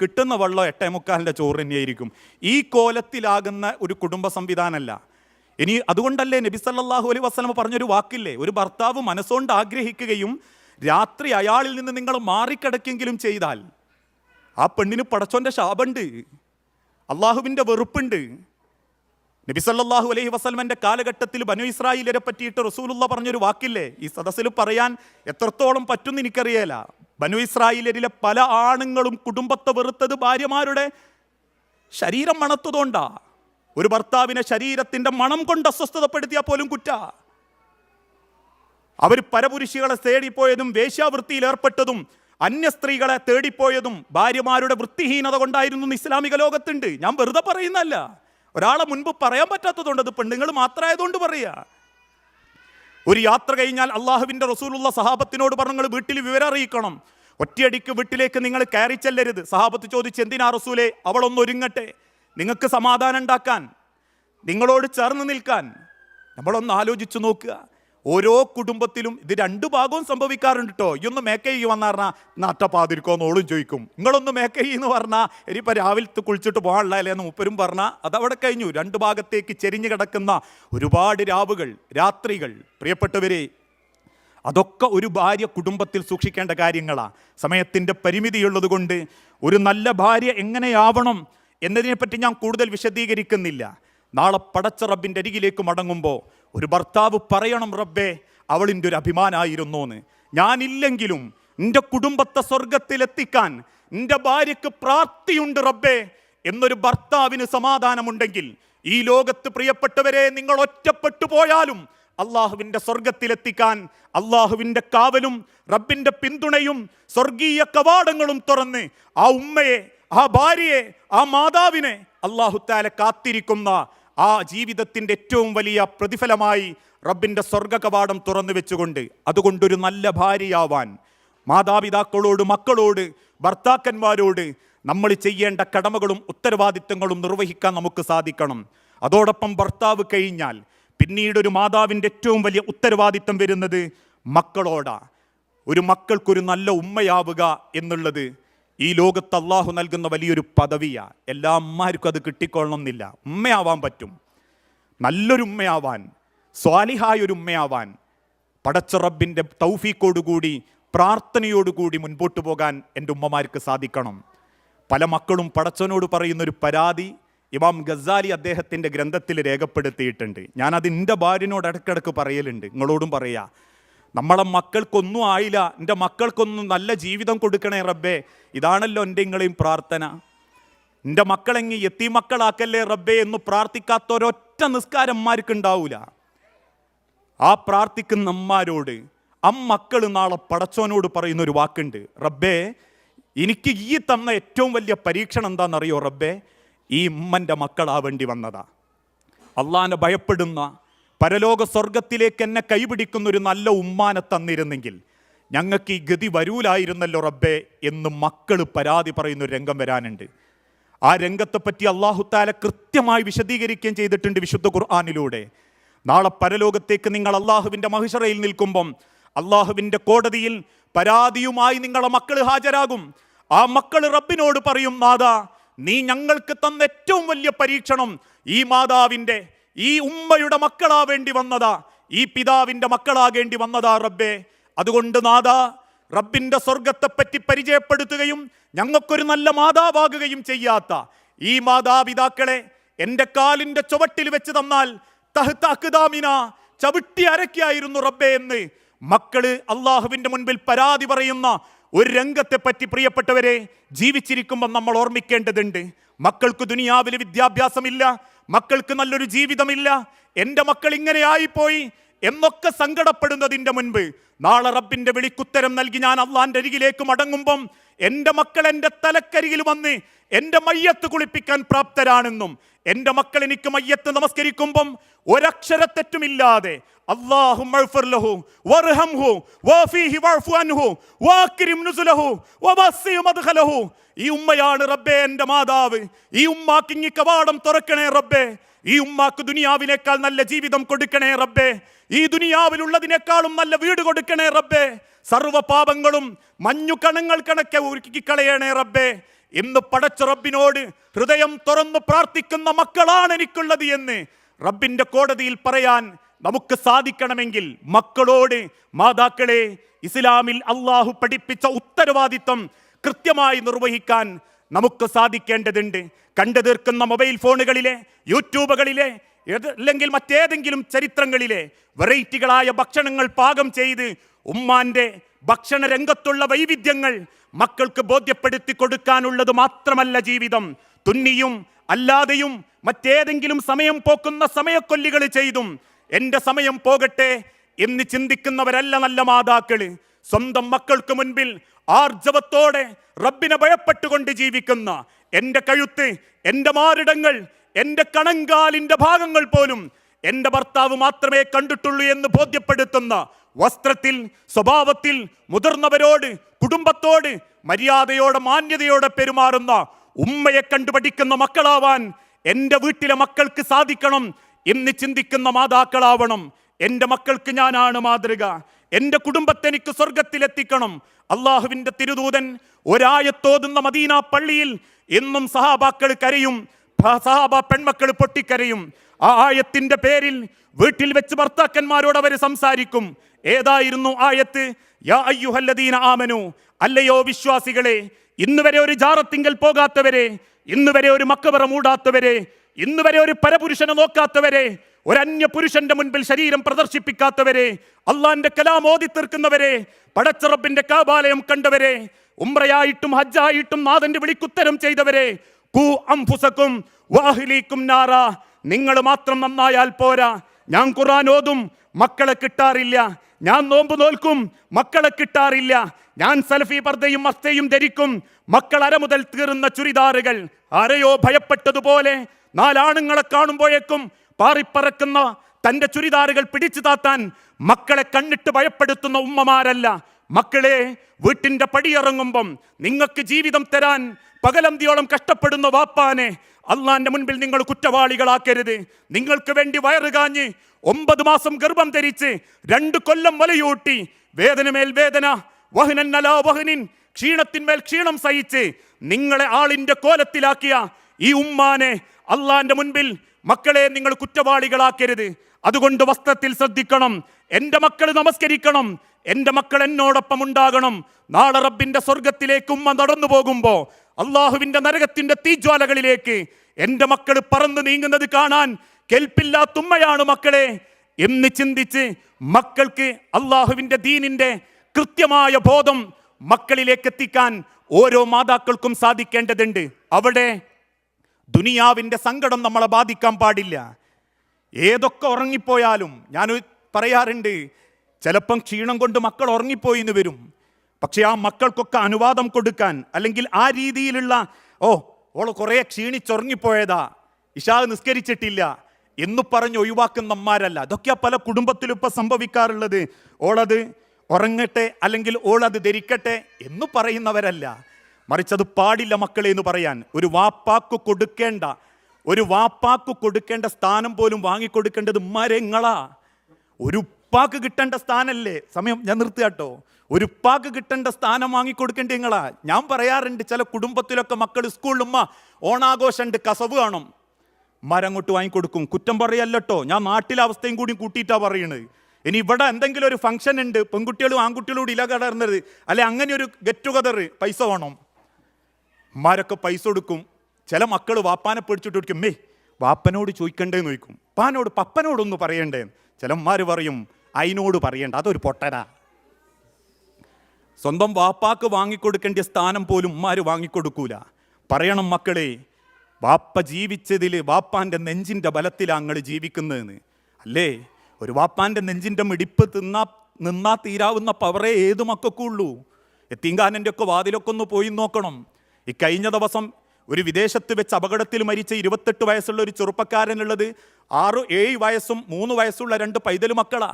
കിട്ടുന്ന വെള്ളം എട്ടേ മുക്കാലിന്റെ ചോറ് തന്നെയായിരിക്കും. ഈ കോലത്തിലാകുന്ന ഒരു കുടുംബ സംവിധാനമല്ല ഇനി അതുകൊണ്ടല്ലേ നബി സല്ലാഹു അലൈ വസല്ലമ പറഞ്ഞൊരു വാക്കില്ലേ? ഒരു ഭർത്താവ് മനസ്സുകൊണ്ട് ആഗ്രഹിക്കുകയും രാത്രി അയാളിൽ നിന്ന് നിങ്ങൾ മാറിക്കിടക്കെങ്കിലും ചെയ്താൽ. ആ പെണ്ണിന് പടച്ചോന്റെ ശാപമുണ്ട് അള്ളാഹുവിന്റെ വെറുപ്പുണ്ട്. നബി സല്ലാഹു അലൈഹി വസ്ലമന്റെ കാലഘട്ടത്തിൽ ബനു ഇസ്രായേലരെ പറ്റിയിട്ട് റസൂലുള്ള പറഞ്ഞൊരു വാക്കില്ലേ? ഈ സദസ്സിൽ പറയാൻ എത്രത്തോളം പറ്റുമെന്ന് എനിക്കറിയേല. ബനു ഇസ്രായേലരിലെ പല ആണുങ്ങളും കുടുംബത്തെ വെറുത്തത് ഭാര്യമാരുടെ ശരീരം മണത്തതുകൊണ്ടാ ഒരു ഭർത്താവിനെ ശരീരത്തിന്റെ മണം കൊണ്ട് അസ്വസ്ഥതപ്പെടുത്തിയാൽ പോലും കുറ്റ. അവർ പരപുരുഷികളെ തേടിപ്പോയതും വേശ്യാവൃത്തിയിൽ ഏർപ്പെട്ടതും അന്യ സ്ത്രീകളെ തേടിപ്പോയതും ഭാര്യമാരുടെ വൃത്തിഹീനത കൊണ്ടായിരുന്നു ഇസ്ലാമിക ലോകത്തുണ്ട്. ഞാൻ വെറുതെ പറയുന്നല്ല ഒരാളെ മുൻപ് പറയാൻ പറ്റാത്തതുകൊണ്ട് അത് പെണ്ണുങ്ങൾ മാത്രമായതുകൊണ്ട് പറയാ. ഒരു യാത്ര കഴിഞ്ഞാൽ അള്ളാഹുവിന്റെ റസൂലുള്ള സഹാബത്തിനോട് പറഞ്ഞു നിങ്ങൾ വീട്ടിൽ വിവരം അറിയിക്കണം. ഒറ്റയടിക്ക് വീട്ടിലേക്ക് നിങ്ങൾ കയറി ചെല്ലരുത്. സഹാബത്ത് ചോദിച്ച് എന്തിനാ റസൂലെ? അവളൊന്ന് ഒരുങ്ങട്ടെ. നിങ്ങൾക്ക് സമാധാനം ഉണ്ടാക്കാൻ നിങ്ങളോട് ചേർന്ന് നിൽക്കാൻ നമ്മളൊന്ന് ആലോചിച്ചു നോക്കുക. ഓരോ കുടുംബത്തിലും ഇത് രണ്ടു ഭാഗവും സംഭവിക്കാറുണ്ട് കേട്ടോ ഈ ഒന്ന് മേക്ക ചെയ്യും വന്ന് പറഞ്ഞാൽ നട്ടപ്പാതിരിക്കോന്ന് ഓളും ചോദിക്കും. നിങ്ങളൊന്ന് മേക്കയ്യ് എന്ന് പറഞ്ഞാൽ ഇനിയിപ്പോൾ രാവിലത്തെ കുളിച്ചിട്ട് പോകാനുള്ള എന്ന് മുപ്പരും പറഞ്ഞാൽ അതവിടെ കഴിഞ്ഞു. രണ്ട് ഭാഗത്തേക്ക് ചെരിഞ്ഞു കിടക്കുന്ന ഒരുപാട് രാവുകൾ രാത്രികൾ. പ്രിയപ്പെട്ടവരെ അതൊക്കെ ഒരു ഭാര്യ കുടുംബത്തിൽ സൂക്ഷിക്കേണ്ട കാര്യങ്ങളാണ് സമയത്തിന്റെ പരിമിതിയുള്ളത് കൊണ്ട് ഒരു നല്ല ഭാര്യ എങ്ങനെയാവണം എന്നതിനെപ്പറ്റി ഞാൻ കൂടുതൽ വിശദീകരിക്കുന്നില്ല. നാളെ പടച്ച റബ്ബിന്റെ അരികിലേക്ക് മടങ്ങുമ്പോൾ ഒരു ഭർത്താവ് പറയണം റബ്ബേ അവളിന്റെ ഒരു അഭിമാനായിരുന്നു എന്ന് ഞാനില്ലെങ്കിലും എന്റെ കുടുംബത്തെ സ്വർഗത്തിലെത്തിക്കാൻ എന്റെ ഭാര്യയ്ക്ക് പ്രാപ്തിയുണ്ട് റബ്ബേ എന്നൊരു ഭർത്താവിന് സമാധാനമുണ്ടെങ്കിൽ ഈ ലോകത്ത് പ്രിയപ്പെട്ടവരെ നിങ്ങൾ ഒറ്റപ്പെട്ടു പോയാലും അള്ളാഹുവിന്റെ സ്വർഗത്തിലെത്തിക്കാൻ അള്ളാഹുവിന്റെ കാവലും റബ്ബിന്റെ പിന്തുണയും സ്വർഗീയ കവാടങ്ങളും തുറന്ന് ആ ഉമ്മയെ ആ ഭാര്യയെ ആ മാതാവിനെ അള്ളാഹുത്താലെ കാത്തിരിക്കുന്ന ആ ജീവിതത്തിന്റെ ഏറ്റവും വലിയ പ്രതിഫലമായി റബ്ബിന്റെ സ്വർഗ കവാടം തുറന്നു വെച്ചുകൊണ്ട് അതുകൊണ്ടൊരു നല്ല ഭാര്യയാവാൻ മാതാപിതാക്കളോട് മക്കളോട് ഭർത്താക്കന്മാരോട് നമ്മൾ ചെയ്യേണ്ട കടമകളും ഉത്തരവാദിത്തങ്ങളും നിർവഹിക്കാൻ നമുക്ക് സാധിക്കണം. അതോടൊപ്പം ഭർത്താവ് കഴിഞ്ഞാൽ പിന്നീട് ഒരു മാതാവിന്റെ ഏറ്റവും വലിയ ഉത്തരവാദിത്തം വരുന്നത് മക്കളോടാ. ഒരു മക്കൾക്കൊരു നല്ല ഉമ്മയാവുക എന്നുള്ളത് ഈ ലോകത്ത് അള്ളാഹു നൽകുന്ന വലിയൊരു പദവിയാ. എല്ലാ അമ്മമാർക്കും അത് കിട്ടിക്കൊള്ളണമെന്നില്ല. ഉമ്മയാവാൻ പറ്റും. നല്ലൊരു ഉമ്മയാവാൻ സ്വാലിഹായ ഒരു ഉമ്മയാവാൻ പടച്ച റബ്ബിന്റെ തൗഫീക്കോടുകൂടി പ്രാർത്ഥനയോടുകൂടി മുൻപോട്ട് പോകാൻ എന്റെ ഉമ്മമാർക്ക് സാധിക്കണം. പല മക്കളും പടച്ചവനോട് പറയുന്നൊരു പരാതി ഇമാം ഗസാലി അദ്ദേഹത്തിന്റെ ഗ്രന്ഥത്തിൽ രേഖപ്പെടുത്തിയിട്ടുണ്ട്. ഞാനത് എന്റെ ഭാര്യനോട് ഇടയ്ക്കിടയ്ക്ക് പറയലുണ്ട്. നിങ്ങളോടും പറയാ. നമ്മളെ മക്കൾക്കൊന്നും ആയില്ല. എന്റെ മക്കൾക്കൊന്നും നല്ല ജീവിതം കൊടുക്കണേ റബ്ബേ. ഇതാണല്ലോ എന്റെ നിങ്ങളെയും പ്രാർത്ഥന. എന്റെ മക്കളെങ്ങി എത്തി മക്കളാക്കല്ലേ റബ്ബേ എന്ന് പ്രാർത്ഥിക്കാത്ത ഒരൊറ്റ നിസ്കാരന്മാർക്ക് ഉണ്ടാവൂല ആ പ്രാർത്ഥിക്കുന്ന അമ്മാരോട് അമ്മക്കൾ നാളെ പടച്ചോനോട് പറയുന്ന ഒരു വാക്കുണ്ട്. റബ്ബേ എനിക്ക് ഈ തന്ന ഏറ്റവും വലിയ പരീക്ഷണം എന്താണെന്നറിയോ റബ്ബേ? ഈ ഉമ്മന്റെ മക്കളാവേണ്ടി വന്നതാ. അള്ളാനെ ഭയപ്പെടുന്ന പരലോക സ്വർഗത്തിലേക്ക് എന്നെ കൈപിടിക്കുന്ന ഒരു നല്ല ഉമ്മാനെ തന്നിരുന്നെങ്കിൽ ഞങ്ങൾക്ക് ഈ ഗതി വരൂലായിരുന്നല്ലോ റബ്ബേ എന്ന് മക്കൾ പരാതി പറയുന്ന ഒരു രംഗം വരാനുണ്ട്. ആ രംഗത്തെപ്പറ്റി അള്ളാഹുത്താല കൃത്യമായി വിശദീകരിക്കുകയും ചെയ്തിട്ടുണ്ട് വിശുദ്ധ ഖുർആാനിലൂടെ. നാളെ പരലോകത്തേക്ക് നിങ്ങൾ അള്ളാഹുവിന്റെ മഹിഷറയിൽ നിൽക്കുമ്പം അള്ളാഹുവിന്റെ കോടതിയിൽ പരാതിയുമായി നിങ്ങളെ മക്കൾ ഹാജരാകും. ആ മക്കൾ റബ്ബിനോട് പറയും മാതാ നീ ഞങ്ങൾക്ക് തന്ന ഏറ്റവും വലിയ പരീക്ഷണം ഈ മാതാവിന്റെ ഈ ഉമ്മയുടെ മക്കളാവേണ്ടി വന്നതാ. ഈ പിതാവിന്റെ മക്കളാകേണ്ടി വന്നതാ റബ്ബേ. അതുകൊണ്ട് നാഥ റബ്ബിന്റെ സ്വർഗത്തെപ്പറ്റി പരിചയപ്പെടുത്തുകയും ഞങ്ങൾക്കൊരു നല്ല മാതാവാകുകയും ചെയ്യാത്ത ഈ മാതാപിതാക്കളെ എന്റെ കാലിന്റെ ചുവട്ടിൽ വെച്ച് തന്നാൽ തഹ്ത അക്ദാമിന ചവിട്ടി അരക്കായിരുന്നു റബ്ബേ എന്ന് മക്കൾ അള്ളാഹുവിന്റെ മുൻപിൽ പരാതി പറയുന്ന ഒരു രംഗത്തെ പറ്റി പ്രിയപ്പെട്ടവരെ ജീവിച്ചിരിക്കുമ്പോൾ നമ്മൾ ഓർമ്മിക്കേണ്ടതുണ്ട്. മക്കൾക്ക് ദുനിയാവിൽ വിദ്യാഭ്യാസമില്ല മക്കൾക്ക് നല്ലൊരു ജീവിതമില്ല. എന്റെ മക്കൾ ഇങ്ങനെ ആയിപ്പോയി എന്നൊക്കെ സങ്കടപ്പെടുന്നതിന്റെ മുൻപ് നാളെ റബ്ബിന്റെ വിളിക്കുത്തരം നൽകി ഞാൻ അള്ളാന്റെ അരികിലേക്ക് മടങ്ങുമ്പം എന്റെ മക്കൾ എന്റെ തലക്കരികിൽ വന്ന് എന്റെ മയ്യത്ത് കുളിപ്പിക്കാൻ പ്രാപ്തരാണെന്നും എന്റെ മക്കൾ എനിക്ക് മയ്യത്ത് നമസ്കരിക്കുമ്പം ഒരക്ഷരത്തെറ്റുമില്ലാതെ അല്ലാഹു ഈ ഉമ്മയാണ് റബ്ബേ എന്റെ മാതാവ്. ഈ ഉമ്മാക്ക് ഇങ്ങി കവാടം തുറക്കണേ റബ്ബേ. ഈ ഉമ്മാക്ക് ദുനിയാവിനേക്കാൾ നല്ല ജീവിതം കൊടുക്കണേ റബ്ബേ. ഈ ദുനിയാവിലുള്ളതിനേക്കാളും നല്ല വീട് കൊടുക്കണേ റബ്ബേ. സർവ പാപങ്ങളും മഞ്ഞു കണങ്ങൾ കണക്കെ ഒരുക്കി കളയണേ റബ്ബേ. ഇന്ന് പടച്ച റബ്ബിനോട് ഹൃദയം തുറന്നു പ്രാർത്ഥിക്കുന്ന മക്കളാണ് എനിക്കുള്ളത് എന്ന് റബ്ബിന്റെ കോടതിയിൽ പറയാൻ നമുക്ക് സാധിക്കണമെങ്കിൽ മക്കളോട് മാതാക്കളെ ഇസ്ലാമിൽ അള്ളാഹു പഠിപ്പിച്ച ഉത്തരവാദിത്വം കൃത്യമായി നിർവഹിക്കാൻ നമുക്ക് സാധിക്കേണ്ടതുണ്ട്. കണ്ടു തീർക്കുന്ന മൊബൈൽ ഫോണുകളിലെ യൂട്യൂബുകളിലെ അല്ലെങ്കിൽ മറ്റേതെങ്കിലും ചരിത്രങ്ങളിലെ വെറൈറ്റികളായ ഭക്ഷണങ്ങൾ പാകം ചെയ്ത് ഉമ്മാന്റെ ഭക്ഷണ രംഗത്തുള്ള വൈവിധ്യങ്ങൾ മക്കൾക്ക് ബോധ്യപ്പെടുത്തി കൊടുക്കാനുള്ളത് മാത്രമല്ല ജീവിതം. തുന്നിയും അല്ലാതെയും മറ്റേതെങ്കിലും സമയം പോക്കുന്ന സമയക്കൊല്ലികൾ ചെയ്തും എന്റെ സമയം പോകട്ടെ എന്ന് ചിന്തിക്കുന്നവരല്ല നല്ല മാതാക്കൾ. സ്വന്തം മക്കൾക്ക് മുൻപിൽ ആർജവത്തോടെ റബ്ബിനെ ഭയപ്പെട്ടുകൊണ്ട് ജീവിക്കുന്ന എന്റെ കഴുത്ത് എന്റെ മാറിടങ്ങൾ എന്റെ കണങ്കാലിന്റെ ഭാഗങ്ങൾ പോലും എന്റെ ഭർത്താവ് മാത്രമേ കണ്ടിട്ടുള്ളൂ എന്ന് ബോധ്യപ്പെടുത്തുന്ന വസ്ത്രത്തിൽ സ്വഭാവത്തിൽ മുതിർന്നവരോട് കുടുംബത്തോട് മര്യാദയോടെ മാന്യതയോടെ പെരുമാറുന്ന ഉമ്മയെ കണ്ടുപഠിക്കുന്ന മക്കളാവാൻ എന്റെ വീട്ടിലെ മക്കൾക്ക് സാധിക്കണം എന്ന് ചിന്തിക്കുന്ന മാതാക്കളാവണം. എന്റെ മക്കൾക്ക് ഞാനാണ് മാതൃക. എന്റെ കുടുംബത്തെ എനിക്ക് സ്വർഗത്തിലെത്തിക്കണം. അള്ളാഹുവിന്റെ തിരുദൂതൻ ഒരായത്തോതുന്ന മദീന പള്ളിയിൽ എന്നും സഹാബാക്കൾ കരയും സഹാബ പെൺമക്കൾ പൊട്ടിക്കരയും. ആ ആയത്തിന്റെ പേരിൽ വീട്ടിൽ വെച്ച് ഭർത്താക്കന്മാരോട് അവർ സംസാരിക്കും. ഏതായിരുന്നു ആയത്ത്? യാ അയ്യുഹല്ലദീന ആമനു. അല്ലയോ വിശ്വാസികളെ ഇന്ന് വരെ ഒരു ജാറത്തിങ്കൽ പോകാത്തവരെ ഇന്ന് വരെ ഒരു മക്കവറ മൂടാത്തവരെ ഇന്ന് വരെ ഒരു പരപുരുഷനെ നോക്കാത്തവരെ ഒരു അന്യ പുരുഷന്റെ മുൻപിൽ ശരീരം പ്രദർശിപ്പിക്കാത്തവരെ അള്ളാന്റെ കലാം ഓതി തീർക്കുന്നവരെ പടച്ചറബിന്റെ കാബാലയം കണ്ടവരെ ഉമ്രയായിട്ടും ഹജ്ജായിട്ടും നാഥന്റെ വിളിക്കുത്തരം ചെയ്തവരെ വാഹിലീക്കും നാറ. നിങ്ങൾ മാത്രം നന്നായാൽ പോരാ. ഞാൻ ഖുറാൻ ഓതും മക്കളെ കിട്ടാറില്ല. ഞാൻ നോമ്പ് നോൽക്കും മക്കളെ കിട്ടാറില്ല. ഞാൻ സൽഫി പർദ്ദയും മസ്തയും ധരിക്കും മക്കൾ അര മുതൽ തീർന്ന ചുരിദാറുകൾ. ആരെയോ ഭയപ്പെട്ടതുപോലെ നാലാണുങ്ങളെ കാണുമ്പോഴേക്കും പാറിപ്പറക്കുന്ന തന്റെ ചുരിദാറുകൾ പിടിച്ചു താത്താൻ മക്കളെ കണ്ണിട്ട് ഭയപ്പെടുത്തുന്ന ഉമ്മമാരല്ല. മക്കളെ വീട്ടിന്റെ പടിയിറങ്ങുമ്പം നിങ്ങൾക്ക് ജീവിതം തരാൻ പകലന്തിയോളം കഷ്ടപ്പെടുന്ന വാപ്പാനെ അള്ളാന്റെ മുൻപിൽ നിങ്ങൾ കുറ്റവാളികളാക്കരുത്. നിങ്ങൾക്ക് വേണ്ടി വയറുകാഞ്ഞ് ഒമ്പത് മാസം ഗർഭം ധരിച്ച് രണ്ട് കൊല്ലം വലയൂട്ടി വേദനമേൽ വേദന വഹനന്നലാ വഹനിൻ ക്ഷീണത്തിന്മേൽ ക്ഷീണം സഹിച്ച് നിങ്ങളെ ആളിന്റെ കോലത്തിലാക്കിയ ഈ ഉമ്മാനെ അള്ളാന്റെ മുൻപിൽ മക്കളെ നിങ്ങൾ കുറ്റവാളികളാക്കരുത്. അതുകൊണ്ട് വസ്ത്രത്തിൽ ശ്രദ്ധിക്കണം. എന്റെ മക്കൾ നമസ്കരിക്കണം. എന്റെ മക്കൾ എന്നോടൊപ്പം ഉണ്ടാകണം. നാളെ റബ്ബിന്റെ സ്വർഗത്തിലേക്ക് ഉമ്മ നടന്നു പോകുമ്പോ അള്ളാഹുവിന്റെ നരകത്തിന്റെ തീജ്വാലകളിലേക്ക് എന്റെ മക്കൾ പറന്ന് നീങ്ങുന്നത് കാണാൻ കെൽപ്പില്ലാത്ത ഉമ്മയാണ് മക്കളെ. എന്ന് ചിന്തിച്ച് മക്കൾക്ക് അള്ളാഹുവിന്റെ ദീനിന്റെ കൃത്യമായ ബോധം മക്കളിലേക്ക് എത്തിക്കാൻ ഓരോ മാതാക്കൾക്കും സാധിക്കേണ്ടതുണ്ട്. അവിടെ ദുനിയാവിന്റെ സങ്കടം നമ്മളെ ബാധിക്കാൻ പാടില്ല. ഏതൊക്കെ ഉറങ്ങിപ്പോയാലും ഞാൻ പറയാറുണ്ട് ചിലപ്പം ക്ഷീണം കൊണ്ട് മക്കൾ ഉറങ്ങിപ്പോയി എന്ന് വരും. പക്ഷേ ആ മക്കൾക്കൊക്കെ അനുവാദം കൊടുക്കാൻ അല്ലെങ്കിൽ ആ രീതിയിലുള്ള ഓ ഓൾ കുറേ ക്ഷീണിച്ചുറങ്ങിപ്പോയതാ ഇഷാ നിസ്കരിച്ചിട്ടില്ല എന്ന് പറഞ്ഞ് ഒഴിവാക്കുന്ന അമ്മാരല്ല അതൊക്കെയാ പല കുടുംബത്തിലും ഇപ്പം സംഭവിക്കാറുള്ളത്. ഓളത് ഉറങ്ങട്ടെ അല്ലെങ്കിൽ ഓളത് ധരിക്കട്ടെ എന്ന് പറയുന്നവരല്ല. മറിച്ച് അത് പാടില്ല മക്കളെ എന്ന് പറയാൻ. ഒരു വാപ്പാക്ക് കൊടുക്കേണ്ട ഒരു വാപ്പാക്ക് കൊടുക്കേണ്ട സ്ഥാനം പോലും വാങ്ങിക്കൊടുക്കേണ്ടത് ഉമ്മാരെങ്ങളാ ഒരു ഉപ്പാക്ക് കിട്ടേണ്ട സ്ഥാനല്ലേ? സമയം ഞാൻ നിർത്തിയാട്ടോ ഒരു ഉപ്പാക്ക് കിട്ടേണ്ട സ്ഥാനം വാങ്ങിക്കൊടുക്കേണ്ട നിങ്ങളാ ഞാൻ പറയാറുണ്ട് ചില കുടുംബത്തിലൊക്കെ മക്കൾ സ്കൂളിലുമ്മ ഓണാഘോഷമുണ്ട് കസവ് കാണും. മരം മരങ്ങോട്ട് വാങ്ങിക്കൊടുക്കും. കുറ്റം പറയല്ലോ ഞാൻ നാട്ടിലെ അവസ്ഥയും കൂടി കൂട്ടിയിട്ടാ പറയുന്നത് ഇനി ഇവിടെ എന്തെങ്കിലും ഒരു ഫംഗ്ഷൻ ഉണ്ട്. പെൺകുട്ടികളും ആൺകുട്ടികളും കൂടി ഇല കടർന്നത് അല്ലെ അങ്ങനെ ഒരു ഗെറ്റ് ടുഗദർ പൈസ വേണം. ഉമ്മാരൊക്കെ പൈസ കൊടുക്കും. ചില മക്കൾ വാപ്പാനെ പിടിച്ചിട്ട് കൊടുക്കും മേ വാപ്പനോട് ചോദിക്കണ്ടേന്ന് ചോദിക്കും. പാനോട് പപ്പനോടൊന്ന് പറയണ്ടേ ചിലന്മാർ പറയും അതിനോട് പറയണ്ട അതൊരു പൊട്ടന. സ്വന്തം വാപ്പാക്ക് വാങ്ങിക്കൊടുക്കേണ്ട സ്ഥാനം പോലും ഉമ്മാര് വാങ്ങിക്കൊടുക്കൂല. പറയണം മക്കളെ വാപ്പ ജീവിച്ചതിൽ വാപ്പാന്റെ നെഞ്ചിന്റെ ബലത്തിലാണ് അങ്ങൾ ജീവിക്കുന്നതെന്ന്. അല്ലേ? ഒരു വാപ്പാന്റെ നെഞ്ചിന്റെ മിടിപ്പ് തിന്നാ നിന്നാ തീരാവുന്ന പവറേ ഏത് മക്കൾക്കുള്ളൂ? എത്തിങ്കാനന്റെ ഒക്കെ വാതിലൊക്കെ ഒന്ന് പോയി നോക്കണം. ഈ കഴിഞ്ഞ ദിവസം ഒരു വിദേശത്ത് വെച്ച് അപകടത്തിൽ മരിച്ച ഇരുപത്തെട്ട് വയസ്സുള്ള ഒരു ചെറുപ്പക്കാരനുള്ളത് ആറ് ഏഴ് വയസ്സും മൂന്ന് വയസ്സുള്ള രണ്ട് പൈതൽ മക്കളാ.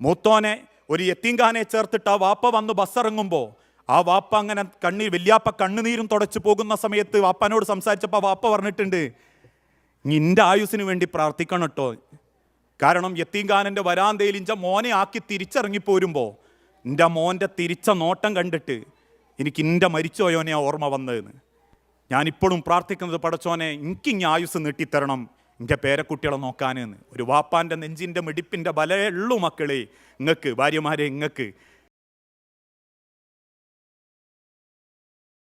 മൂത്തോനെ ഒരു എത്തിങ്കാനെ ചേർത്തിട്ട് ആ വാപ്പ വന്ന് ബസ്സിറങ്ങുമ്പോൾ ആ വാപ്പ അങ്ങനെ കണ്ണീർ വല്യാപ്പ കണ്ണുനീരും തുടച്ചു പോകുന്ന സമയത്ത് വാപ്പനോട് സംസാരിച്ചപ്പോൾ വാപ്പ പറഞ്ഞിട്ടുണ്ട് നിന്റെ ആയുസിന് വേണ്ടി പ്രാർത്ഥിക്കണം കേട്ടോ കാരണം എത്തിങ്കാനന്റെ വരാന്തയിൽ ഇഞ്ച മോനെ ആക്കി തിരിച്ചിറങ്ങി പോരുമ്പോൾ എന്റെ മോന്റെ തിരിച്ച നോട്ടം കണ്ടിട്ട് എനിക്ക് എന്റെ മരിച്ചോയോനെ ഓർമ്മ വന്നതെന്ന്. ഞാനിപ്പോഴും പ്രാർത്ഥിക്കുന്നത് പടച്ചോനെ എനിക്ക് ഇങ്ങനെ ആയുസ് നീട്ടിത്തരണം എന്റെ പേരക്കുട്ടികളെ നോക്കാനെന്ന്. ഒരു വാപ്പാന്റെ നെഞ്ചിന്റെ മിടിപ്പിന്റെ ബലയുള്ളൂ മക്കളെ. ഇങ്ങക്ക് ഭാര്യമാരെ ഇങ്ങക്ക്.